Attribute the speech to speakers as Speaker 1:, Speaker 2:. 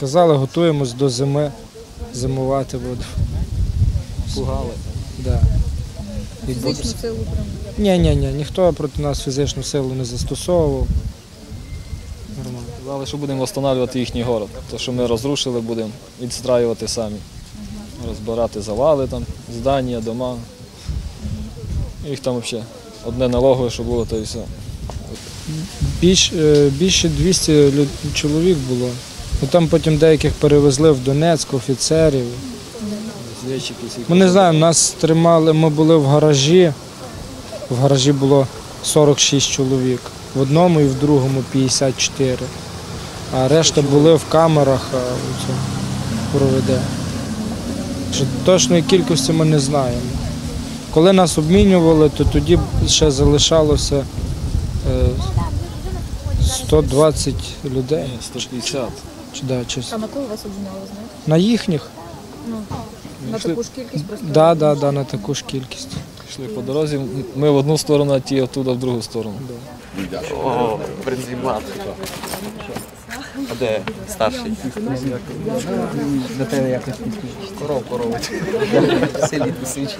Speaker 1: Сказали, готуємось до зими, зимувати будемо.
Speaker 2: Пугали.
Speaker 1: Да.
Speaker 3: Фізичну силу прям.
Speaker 1: Ні, ні, ні, ніхто проти нас фізичну силу не застосовував. Нормально.
Speaker 2: Що будемо встановлювати їхній город. То, що ми розрушили, будемо відстраювати самі. Розбирати завали, там, здання, дома. Їх там взагалі одне налогове, що було, то і все.
Speaker 1: Більш, е, більше 200 чоловік було. Ну, там потім деяких перевезли в Донецьк, офіцерів. Ми не знаємо, нас тримали, ми були в гаражі. В гаражі було 46 чоловік. В одному і в другому 54. А решта були в камерах проведе. Точної кількості ми не знаємо. Коли нас обмінювали, то тоді ще залишалося е, 120 людей.
Speaker 2: 150.
Speaker 1: Чи, да, чи,
Speaker 3: А на кого вас обміняли, знаєте?
Speaker 1: на їхніх?
Speaker 3: Ну, на
Speaker 2: йшли-
Speaker 3: таку ж кількість просто.
Speaker 1: Да, да, да, на таку ж кількість.
Speaker 2: Йшли по дорозі, ми в одну сторону, а ті оттуда в другу сторону.
Speaker 4: О, принципат. А де старший?
Speaker 5: До тебе якось
Speaker 4: Коров коровить. Селі тисячі.